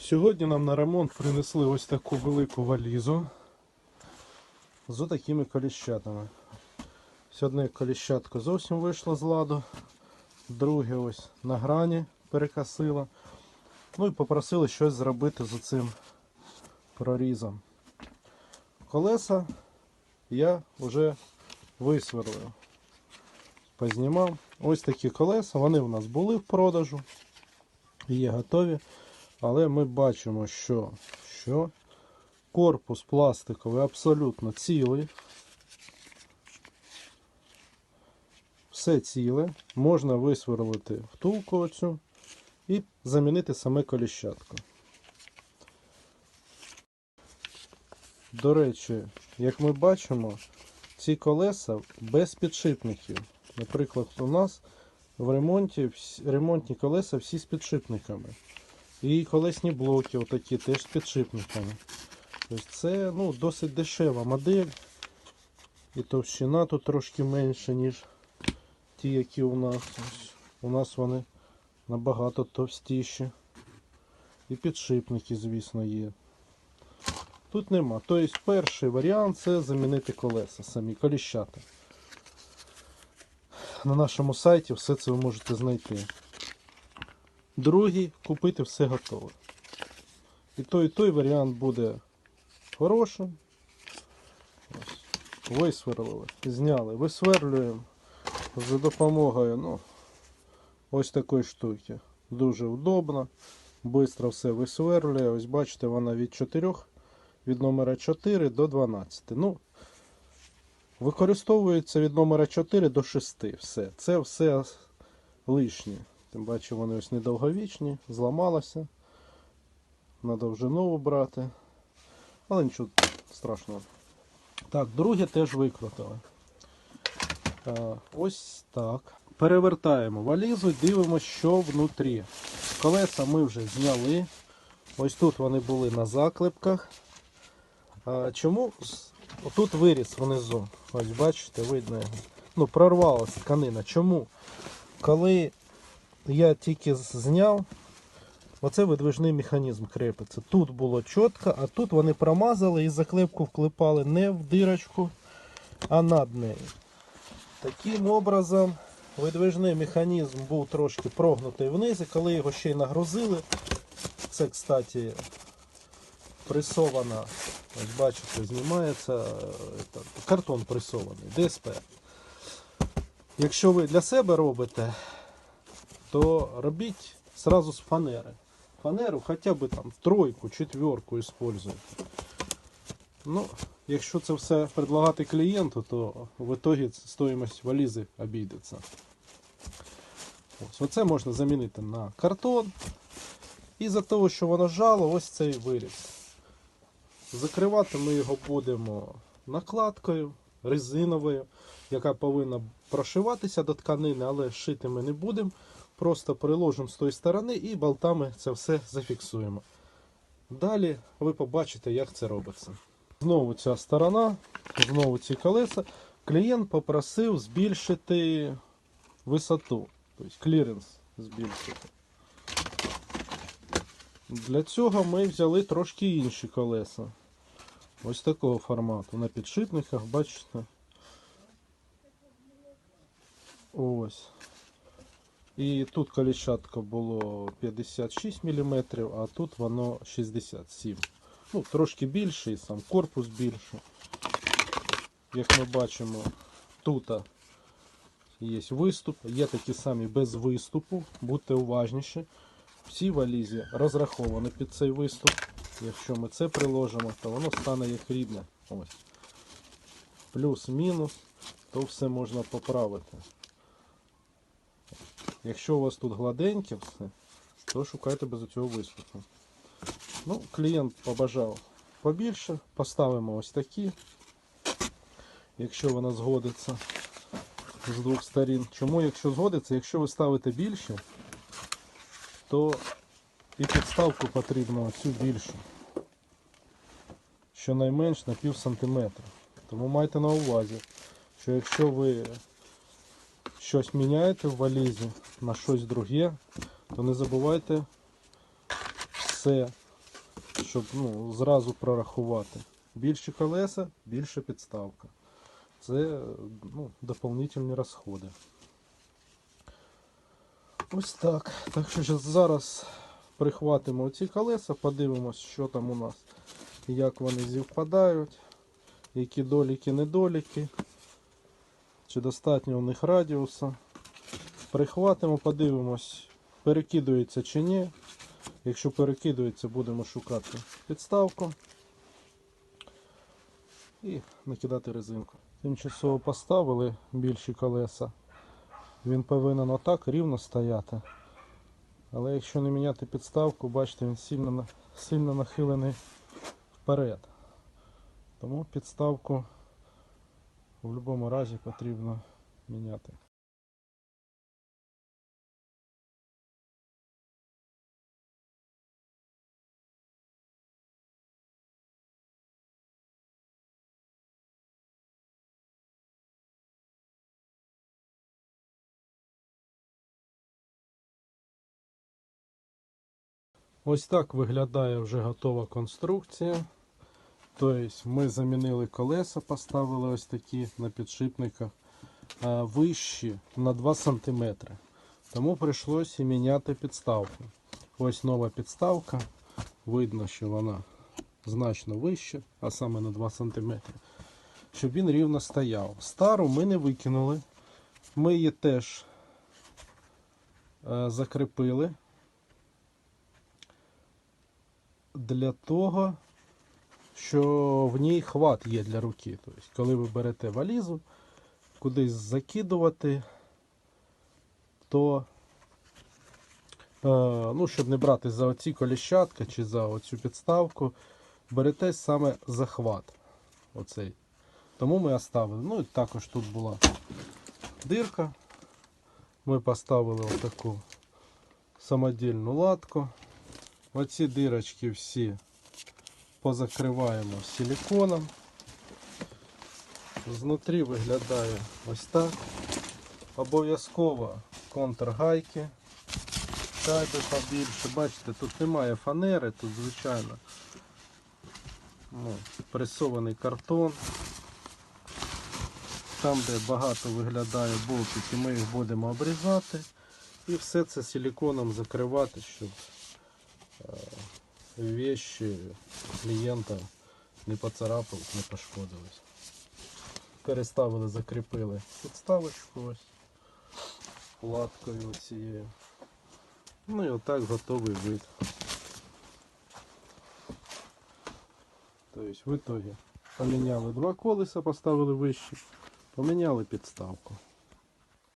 Сьогодні нам на ремонт принесли ось таку велику валізу з такими коліщатами. Одне коліщатко зовсім вийшло з ладу, друге ось на грані перекосило. Ну і попросили щось зробити з цим прорізом. Колеса я вже висверлив. Познімав. Ось такі колеса, вони в нас були в продажу, є готові. Але ми бачимо, що, що корпус пластиковий абсолютно цілий. Все ціле. Можна висверлити втулку оцю і замінити саме коліщатко. До речі, як ми бачимо, ці колеса без підшипників. Наприклад, у нас в ремонті ремонтні колеса всі з підшипниками. І колесні блоки отакі теж з підшипниками. Тобто це ну, досить дешева модель. І товщина тут трошки менша, ніж ті, які у нас. Ось, у нас вони набагато товстіші. І підшипники, звісно, є. Тут нема. Тобто перший варіант це замінити колеса самі, коліщата. На нашому сайті все це ви можете знайти. Другий купити все готове. І той, і той варіант буде хорошим. Ось. Висверлили, зняли, висверлюємо за допомогою ну, ось такої штуки. Дуже удобно. Бистро все висверлює. Ось бачите, вона від 4, від номера 4 до 12. Ну, використовується від номера 4 до 6. Все. Це все лишнє. Тим бачу, вони ось недовговічні, зламалося. Надо вже нову брати. Але нічого страшного. Так, друге теж викрутили. Е, Ось так. Перевертаємо валізу і дивимося, що внутрі. Колеса ми вже зняли. Ось тут вони були на заклепках. Чому отут виріс внизу? Ось бачите, видно його. Ну, прорвалася тканина. Чому? Коли я тільки зняв, оце видвижний механізм крепиться. Тут було чітко, а тут вони промазали і заклепку вклепали не в дирочку, а над нею. Таким образом, видвижний механізм був трошки прогнутий вниз, і коли його ще й нагрузили, це, кстати, пресована, ось бачите, знімається е, картон пресований, ДСП. Якщо ви для себе робите, то робіть сразу з фанери. Фанеру хоча б там тройку, четверку используйте. Ну, якщо це все предлагати клієнту, то в итоге стоїмость валізи обійдеться. Ось, оце можна замінити на картон. І за того, що воно жало, ось цей виріз. Закривати ми його будемо накладкою резиновою, яка повинна прошиватися до тканини, але шити ми не будемо. Просто приложимо з тої сторони і болтами це все зафіксуємо. Далі ви побачите, як це робиться. Знову ця сторона, знову ці колеса. Клієнт попросив збільшити висоту, тобто кліренс збільшити. Для цього ми взяли трошки інші колеса. Ось такого формату. На підшипниках, бачите. Ось. І тут коліщатка було 56 мм, а тут воно 67 Ну, трошки більше, і сам корпус більше. Як ми бачимо, тут є виступ, є такі самі без виступу, будьте уважніші. Всі валізі розраховані під цей виступ. Якщо ми це приложимо, то воно стане як рідне. Плюс-мінус, то все можна поправити. Якщо у вас тут гладеньке все, то шукайте без цього виступу. Ну, клієнт побажав побільше, поставимо ось такі. Якщо вона згодиться з двох сторін. Чому, якщо згодиться, якщо ви ставите більше, то і підставку потрібно цю більшу. Щонайменш на пів сантиметра. Тому майте на увазі, що якщо ви щось міняєте в валізі на щось друге, то не забувайте все щоб ну, зразу прорахувати. Більші колеса, більша підставка. Це ну, доповнительні розходи. Ось так. Так що зараз прихватимо ці колеса, подивимось, що там у нас, як вони зівпадають, які доліки, недоліки, чи достатньо у них радіуса. Прихватимо, подивимось, перекидується чи ні. Якщо перекидується, будемо шукати підставку і накидати резинку. Тимчасово поставили більші колеса. Він повинен отак рівно стояти. Але якщо не міняти підставку, бачите, він сильно, сильно нахилений вперед. Тому підставку в будь-якому разі потрібно міняти. Ось так виглядає вже готова конструкція. Тобто ми замінили колеса, поставили ось такі на підшипниках вищі на 2 см. Тому прийшлося міняти підставку. Ось нова підставка. Видно, що вона значно вища, а саме на 2 см. Щоб він рівно стояв. Стару ми не викинули. Ми її теж е, закріпили для того, що в ній хват є для руки. Тобто, коли ви берете валізу, кудись закидувати, то е, ну, щоб не брати за оці коліщатка чи за оцю підставку, берете саме захват. Оцей. Тому ми оставили. Ну і також тут була дирка. Ми поставили отаку самодільну латку. Оці дирочки всі позакриваємо силиконом. Знутрі виглядає ось так. Обов'язково контргайки. Шайби побільше. Бачите, тут немає фанери, тут звичайно ну, пресований картон. Там, де багато виглядає болтики, ми їх будемо обрізати. І все це силиконом закривати, щоб вещи клієнта не поцарапались, не пошкодились. Переставили, закріпили підставочку ось латкою цією. Ну і отак готовий вид. Тобто в итоге поміняли два колеса, поставили вищі, поміняли підставку.